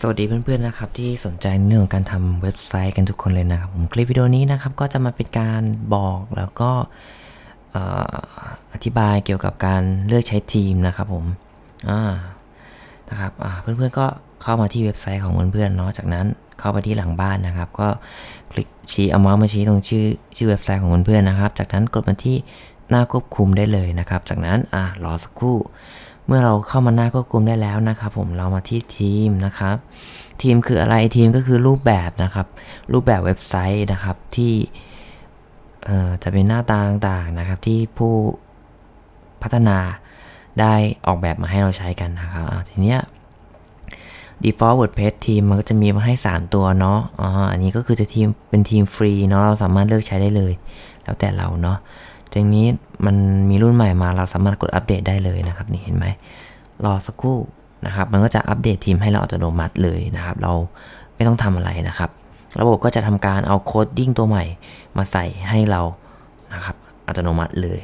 สวัสดีเพื่อนๆนะครับที่สนใจในเรื่องของการทำเว็บไซต์กันทุกคนเลยนะครับผมคลิปวิดีโอนี้นะครับก็จะมาเป็นการบอกแล้วก็ออธิบายเกี่ยวกับการเลือกใช้ทีมนะครับผมนะครับเพื่อนๆก็เข้ามาที่เว็บไซต์ของเพื่อนๆเนาะจากนั้นเข้าไปที่หลังบ้านนะครับ ก็คลิกชี้เอาเมาส์มาชี้ตรงชื่อชื่อเว็บไซต์ของเพื่อนๆนะครับ จากนั้นกดมาที่หน้าควบคุมได้เลยนะครับ จากนั้นอรอสักครู่ เมื่อเราเข้ามาหน้าควบคุมได้แล้วนะครับ ผมเรามาที่ทีมนะครับ ทีมคืออะไรทีมก็คือรูปแบบนะครับ รูปแบบเว็บไซต์นะครับที่จะเป็นหน้าตาต่างๆนะครับ ที่ผู้พัฒนาได้ออกแบบมาให้เราใช้กันนะครับทีเนี้ย default WordPress ทีมมันก็จะมีมาให้ 3 ตัวเนาะอ๋ออันนี้ก็คือจะทีมเป็นทีมฟรีเนาะเราสามารถเลือกใช้ได้เลย แล้วแต่เราเนาะ ทีนี้มันมีรุ่นใหม่มาเราสามารถกดอัปเดตได้เลยนะครับนี่เห็นไหมรอสักครู่นะครับ มันก็จะอัปเดตทีมให้เราอัตโนมัติเลยนะครับ เราไม่ต้องทำอะไรนะครับ ระบบก็จะทำการเอาโคดดิ้งตัวใหม่มาใส่ให้เรานะครับอัตโนมัติเลย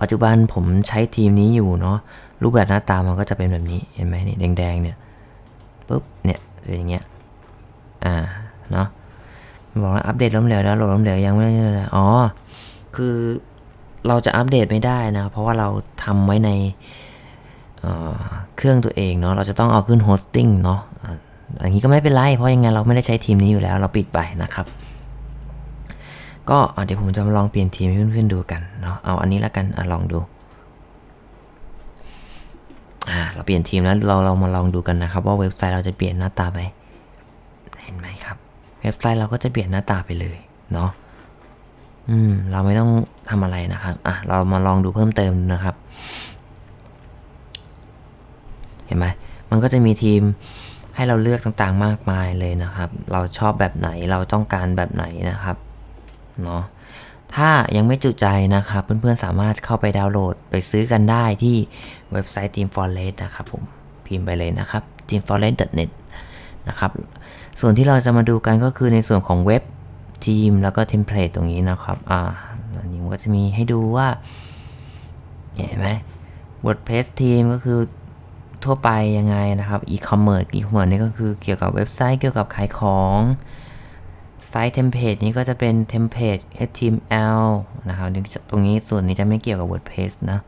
ปัจจุบันผมใช้ทีมนี้อยู่เนาะรูปแบบหน้าตามันก็จะเป็นแบบนี้เห็นไหมนี่แดงๆเนี่ยปุ๊บเนี่ยเป็นอย่างเงี้ยอ่าเนาะ บอกว่าอัปเดตล้มเหลวแล้วโหลดล้มเหลวยังไม่ได้เลยอ๋อ คือเราจะอัปเดตไม่ได้นะ เพราะว่าเราทำไว้ในเเครื่องตัวเองเนาะ เราจะต้องเอาขึ้นโฮสติ้งเนาะอ่าอย่างนี้ก็ไม่เป็นไร เพราะยังไงเราไม่ได้ใช้ทีมนี้อยู่แล้ว เราปิดไปนะครับ ก็เดี๋ยวผมจะมาลองเปลี่ยนทีมให้เพื่อนๆดูกันเนาะ เอาอันนี้แล้วกันอลองดู อ่า เราเปลี่ยนทีมแล้วเราเรามาลองดูกันนะครับ ว่าเว็บไซต์เราจะเปลี่ยนหน้าตาไป เห็นไหมครับ เว็บไซต์เราก็จะเปลี่ยนหน้าตาไปเลยเนาะอืมเราไม่ต้องทำอะไรนะครับอะเรามาลองดูเพิ่มเติมนะครับ เห็นไหมมันก็จะมีทีมให้เราเลือกต่างๆมากมายเลยนะครับ เราชอบแบบไหนเราต้องการแบบไหนนะครับเนาะถ้ายังไม่จุใจนะครับ เพื่อนๆสามารถเข้าไปดาวน์โหลดไปซื้อกันได้ที่เว็บไซต์ Team Forest นะครับผมพิมพ์ไปเลยนะครับ teamforest.net นะครับ ส่วนที่เราจะมาดูกันก็คือในส่วนของเว็บทีมแล้วก็เทมเพลตตรงนี้นะครับ อ่าอันนี้มันก็จะมีให้ดูว่า เห็นไหม WordPress ทีมก็คือทั่วไปยังไงนะครับ e-commerce e-commerce นี่ก็คือเกี่ยวกับเว็บไซต์เกี่ยวกับขายของไซต์เทมเพลตนี้ก็จะเป็นเทมเพลต HTML นะครับตรงนี้ส่วนนี้จะไม่เกี่ยวกับ WordPress นะ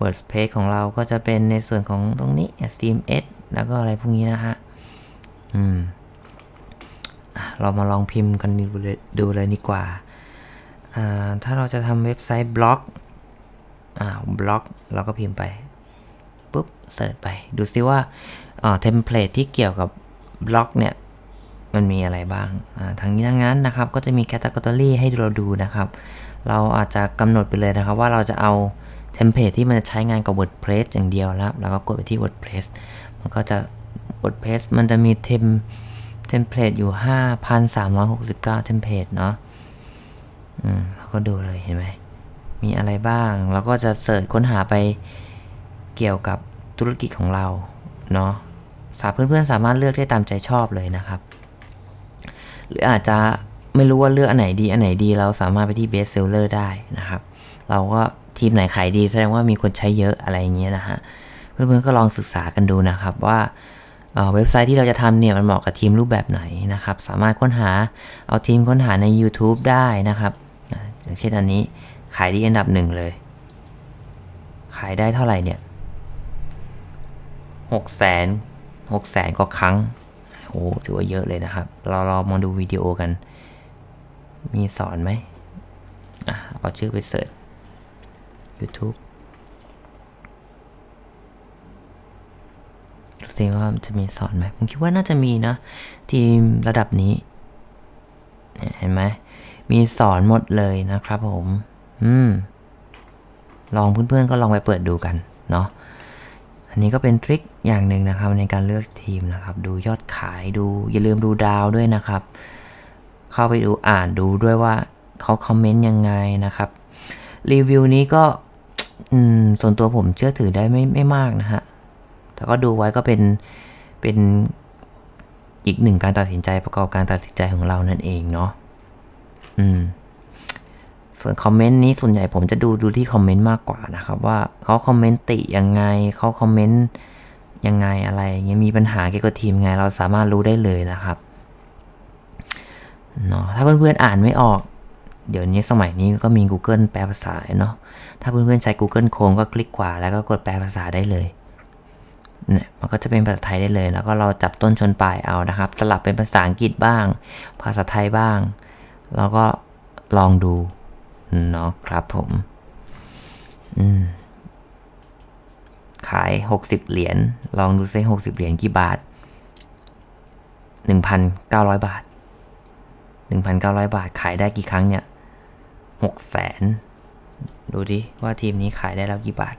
WordPress ของเราก็จะเป็นในส่วนของตรงนี้ CMS แล้วก็อะไรพวกนี้นะฮะ อืม เรามาลองพิมพ์กันดูเลยดูเลยดีกว่า ถ้าเราจะทำเว็บไซต์บล็อกอ่าบล็อกเราก็พิมพ์ไป ปุ๊บเสิร์ชไป ดูซิว่าเทมเพลตที่เกี่ยวกับบล็อกเนี่ย มันมีอะไรบ้างาทางนี้ทั้งนั้นนะครับ ก็จะมีแคตตากรีให้เราดูนะครับ เราอาจจะกำหนดไปเลยนะครับ ว่าเราจะเอาเทมเพลตที่มันจะใช้งานกับ WordPress อย่างเดียวแล้วแล้วก็กดไปที่ WordPress มันก็จะ WordPress มันจะมีเทม เทมเพลตอยู่ 5,369 เทมเพลตเนาะอืมเราก็ดูเลยเห็นไหม มีอะไรบ้าง เราก็จะเสิร์ชค้นหาไปเกี่ยวกับธุรกิจของเรา เนาะสาเพื่อนๆสามารถเลือกได้ตามใจชอบเลยนะครับ หรืออาจจะไม่รู้ว่าเลือกอันไหนดี อันไหนดีเราสามารถไปที่ best seller ได้นะครับ เราก็ทีมไหนขายดีแสดงว่ามีคนใช้เยอะอะไรอย่างเงี้ยนะฮะ เพื่อนๆก็ลองศึกษากันดูนะครับว่า เว็บไซต์ที่เราจะทำเนี่ยมันเหมาะกับทีมรูปแบบไหนนะครับ สามารถค้นหาเอาทีมค้นหาใน YouTube ได้นะครับอย่างเช่นอันนี้ขายดีอันดับหนึ่งเลย ขายได้เท่าไหร่เนี่ยหกแสนหกแสนกว่าครั้งโอ้ถือว่าเยอะเลยนะครับ เราเรามาดูวิดีโอกัน มีสอนไหมอะเอาชื่อไปเสิร์ช YouTube ดูสิว่าจะมีสอนไหมผมคิดว่าน่าจะมีนะ ทีมระดับนี้เห็นไหมมีสอนหมดเลยนะครับผม อืม ลองเพื่อนๆก็ลองไปเปิดดูกัน เนาะอันนี้ก็เป็นทริคอย่างหนึ่งนะครับ ในการเลือกทีมนะครับ ดูยอดขายดู อย่าลืมดูดาวด้วยนะครับ เข้าไปดูอ่านดูด้วยว่าเขาคอมเมนต์ยังไงนะครับรีวิวนี้ก็ส่วนตัวผมเชื่อถือได้ไม่ไม่มากนะฮะ แต่ก็ดูไว้ก็เป็นเป็นอีกหนึ่งการตัดสินใจประกอบการตัดสินใจของเรานั่นเองเนาะอืมส่วนคอมเมนต์นี้ส่วนใหญ่ผมจะดูดูที่คอมเมนต์มากกว่านะครับ ว่าเขาคอมเมนต์ติยังไงเขาคอมเมนต์ยังไงอะไรอย่างเงี้ยมีปัญหาเกี่ยวกับทีมไงเราสามารถรู้ได้เลยนะครับเนาะถ้าเพื่อนๆอ่านไม่ออก เดี๋ยวนี้สมัยนี้ก็มี Google แปลภาษาเนาะถ้าเพื่อนๆใช้ Google Chrome ก็คลิกขวาแล้วก็กดแปลภาษาได้เลย เนี่ยมันก็จะเป็นภาษาไทยได้เลย แล้วก็เราจับต้นชนปลายเอานะครับ สลับเป็นภาษาอังกฤษบ้าง ภาษาไทยบ้าง แล้วก็ลองดูเนาะครับผม อืม ขาย 60 เหรียญ ลองดูซิ60 เหรียญกี่บาท 1,900 บาท 1,900 บาท ขายได้กี่ครั้งเนี่ย 6 แสน ดูดิว่าทีมนี้ขายได้แล้วกี่บาท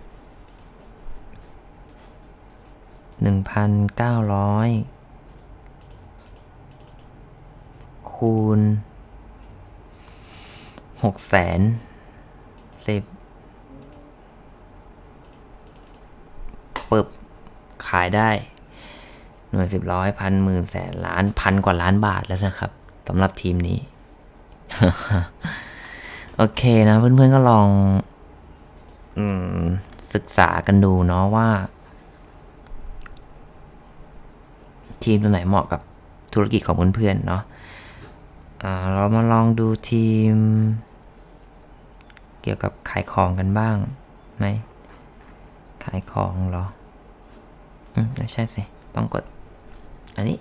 1,900คูณ6แสนสิบปึบขายได้ หน่วยสิบร้อยพันหมื่นแสนล้านพันกว่าล้านบาทแล้วนะครับสำหรับทีมนี้ โอเคนะเพื่อนๆก็ลองอศึกษากันดูเนาะว่า ทีมตัวไหนเหมาะกับธุรกิจของเพื่อนๆเนาะเรามาลองดูทีม เกี่ยวกับขายของกันบ้างไหมขายของเหรอ อืมไม่ใช่สิ ต้องกด อันนี้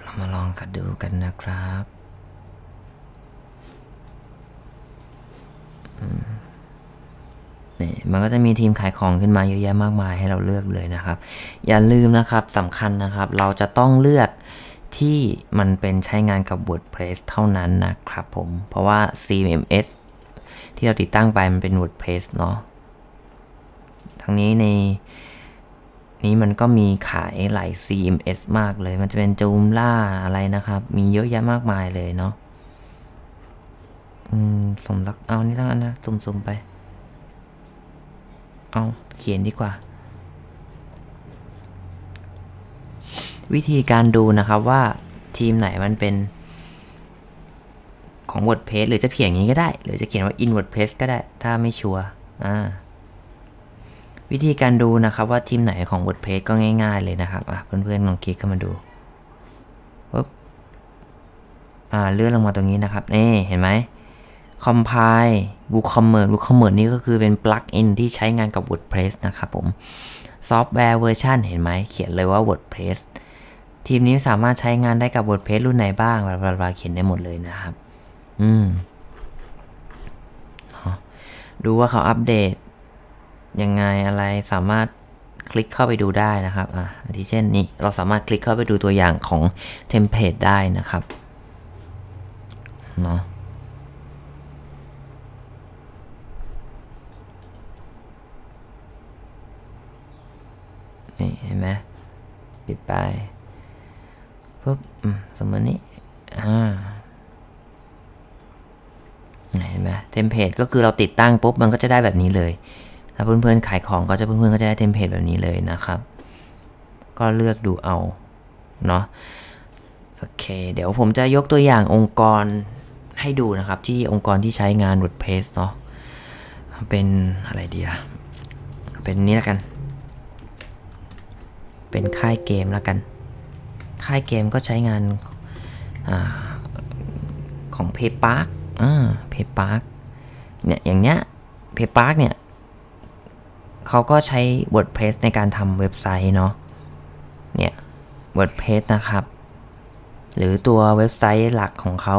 เรามาลองกันดูกันนะครับอืมนี่ มันก็จะมีทีมขายของขึ้นมาเยอะแยะมากมายให้เราเลือกเลยนะครับ อย่าลืมนะครับสำคัญนะครับ เราจะต้องเลือกที่มันเป็นใช้งานกับ WordPress เท่านั้นนะครับผม เพราะว่า CMS ที่เราติดตั้งไปมันเป็น WordPress เนาะทั้งนี้ในนี้มันก็มีขายหลาย CMS มากเลย มันจะเป็นจูมล่าอะไรนะครับ มีเยอะแยะมากมายเลยเนาะ อืม สมรัก เอานี่แล้วกันนะสุ่มๆไป เอาเขียนดีกว่า วิธีการดูนะครับว่าทีมไหนมันเป็น ของ WordPress หรือจะเขียนอย่างนี้ก็ได้ หรือจะเขียนว่า in WordPress ก็ได้ ถ้าไม่ชัวร์อ่าวิธีการดูนะครับว่าทีมไหนของ WordPress ก็ง่ายๆเลยนะครับอะเพื่อนๆลองคลิกเข้ามาดูปุ๊บอ่าเลื่อนลงมาตรงนี้นะครับนี่เห็นไหม Compile WooCommerce WooCommerce นี่ก็คือเป็นปลั๊กอินที่ใช้งานกับ WordPress นะครับผมซอฟต์แวร์เวอร์ชันเห็นไหมเขียนเลยว่า WordPress ทีมนี้สามารถใช้งานได้กับ WordPress รุ่นไหนบ้างบลาบลาเขียนได้หมดเลยนะครับ อืมดูว่าเขาอัปเดต ยังไงอะไรสามารถคลิกเข้าไปดูได้นะครับ อะอาทิเช่นนี้เราสามารถคลิกเข้าไปดูตัวอย่างของเทมเพลตได้นะครับ เนาะนี่เห็น ไหมปิดไปปุ๊บสมมตินี้อ่าเห็นไหมเทมเพลตก็คือเราติดตั้งปุ๊บมันก็จะได้แบบนี้เลยถ้าเพื่อนๆขายของก็จะเพื่อนๆก็จะได้เทมเพลตแบบนี้เลยนะครับ ก็เลือกดูเอาเนาะโอเค เดี๋ยวผมจะยกตัวอย่างองค์กรให้ดูนะครับ ที่องค์กรที่ใช้งาน WordPress เนาะเป็นอะไรดีอะเป็นนี้แล้วกัน เป็นค่ายเกมแล้วกัน ค่ายเกมก็ใช้งานอาของ PayPark อ่า PayPark เนี่ยอย่างเนี้ย PayPark เนี่ยเขาก็ใช้ WordPress ในการทำเว็บไซต์เนาะเนี่ย WordPress นะครับ หรือตัวเว็บไซต์หลักของเขา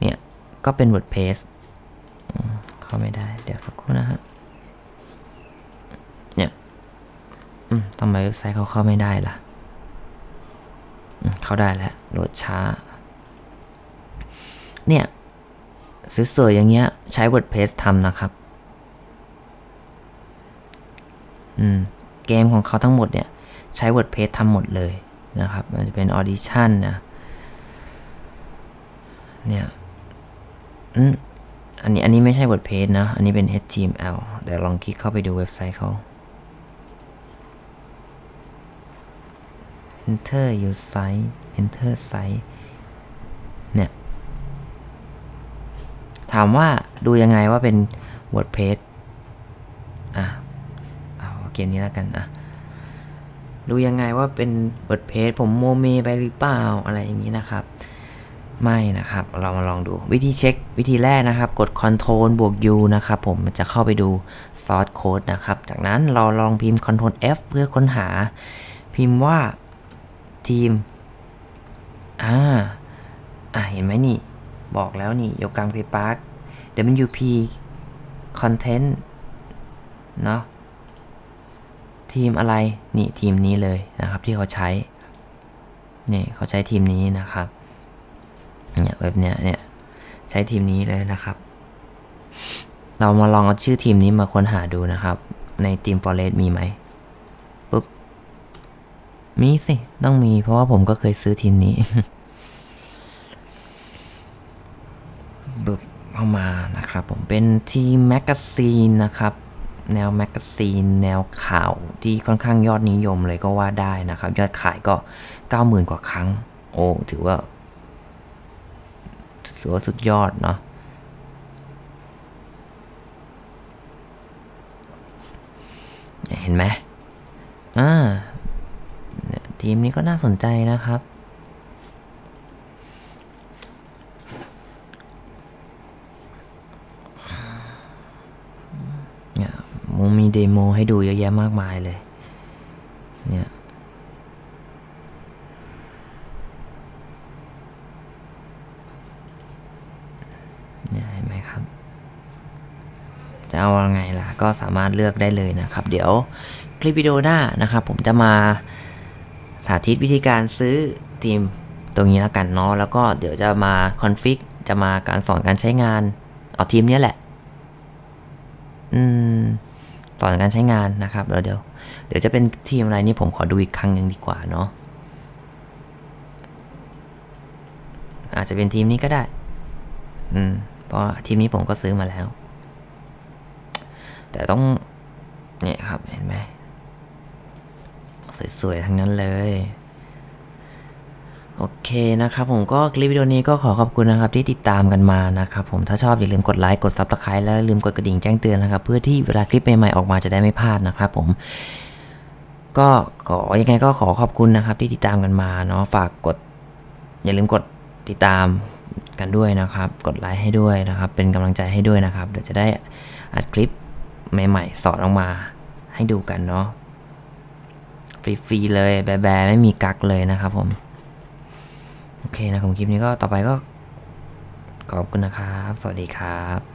เนี่ย ก็เป็น WordPress เข้าไม่ได้ เดี๋ยวสักครู่นะฮะเนี่ย อืม ทำไมเว็บไซต์เขาเข้าไม่ได้ล่ะ เข้าได้แล้ว โหลดช้า เนี่ยสวยๆอย่างเงี้ย ใช้ WordPress ทำนะครับ อืม เกมของเขาทั้งหมดเนี่ย ใช้ WordPress ทำหมดเลยนะครับ มันจะเป็น Audition นะเนี่ยอืมอันนี้อันนี้ไม่ใช่ WordPress นะ อันนี้เป็น HTML เดี๋ยวลองคลิกเข้าไปดูเว็บไซต์เขา enter your site enter site เนี่ย ถามว่าดูยังไงว่าเป็น WordPress อะ เอาเกมนี้แล้วกัน อะ ดูยังไงว่าเป็น WordPress ผมโมเมไปหรือเปล่า อะไรอย่างนี้นะครับ ไม่นะครับ เรามาลองดูวิธีเช็ควิธีแรกนะครับ กด Ctrl บวก U นะครับ ผมมันจะเข้าไปดู Source Code นะครับ จากนั้นเราลองพิมพ์ Ctrl F เพื่อค้นหาพิมพ์ว่า ทีม อ่า อะเห็นไหมนี่ บอกแล้วนี่โยกังเพปาร์ WP Content เนาะทีมอะไร นี่ทีมนี้เลยนะครับที่เขาใช้ นี่เขาใช้ทีมนี้นะครับ เนี่ยเว็บเนี้ยเนี่ยใช้ทีมนี้เลยนะครับ เรามาลองเอาชื่อทีมนี้มาค้นหาดูนะครับ ในทีม Forest มีไหมปุ๊บ มีสิ ต้องมี เพราะว่าผมก็เคยซื้อทีมนี้บึบเข้ามานะครับผมเป็นทีมแมกกาซีนนะครับ แนวแมกกาซีน แนวข่าวที่ค่อนข้างยอดนิยมเลยก็ว่าได้นะครับ ยอดขายก็ 90,000 กว่าครั้ง โอ้ถือว่าถือว่าสุดยอดเนาะเห็นไหมอ่า ทีมนี้ก็น่าสนใจนะครับ เนี่ยมมีเดโมให้ดูเยอะแยะมากมายเลย เนี่ยเนี่ยเห็นไหมครับ จะเอาไงล่ะ ก็สามารถเลือกได้เลยนะครับ เดี๋ยวคลิปวิดีโอหน้านะครับ ผมจะมา สาธิตวิธีการซื้อทีมตรงนี้แล้วกันเนาะแล้วก็เดี๋ยวจะมาคอนฟิกจะมาการสอนการใช้งาน เอาทีมเนี้ยแหละ อืมสอนการใช้งานนะครับเดี๋ยวเดี๋ยวเดี๋ยวจะเป็นทีมอะไรนี่ผมขอดูอีกครั้งหนึ่งดีกว่าเนาะอาจจะเป็นทีมนี้ก็ได้ อืม เพราะทีมนี้ผมก็ซื้อมาแล้ว แต่ต้อง เนี่ยครับ เห็นไหม สวยๆ ทั้งนั้นเลย โอเคนะครับผมก็คลิปวิดีโอนี้ก็ขอขอบคุณนะครับที่ติดตามกันมานะครับผมถ้าชอบอย่าลืมกดไลค์กด Subscribe แล้วลืมกดกระดิ่งแจ้งเตือนนะครับ เพื่อที่เวลาคลิปใหม่ๆออกมาจะได้ไม่พลาดนะครับผมก็ขอยังไงก็ขอขอบคุณนะครับที่ติดตามกันมาเนาะฝากกด อย่าลืมกดติดตามกันด้วยนะครับ กดไลค์ให้ด้วยนะครับ เป็นกำลังใจให้ด้วยนะครับ เดี๋ยวจะได้อัดคลิปใหม่ ๆ สอนออกมาให้ดูกันเนาะ ฟรีๆเลยแบะๆไม่มีกักเลยนะครับผม โอเคนะผมคลิปนี้ก็ต่อไปก็ขอบคุณนะครับ สวัสดีครับ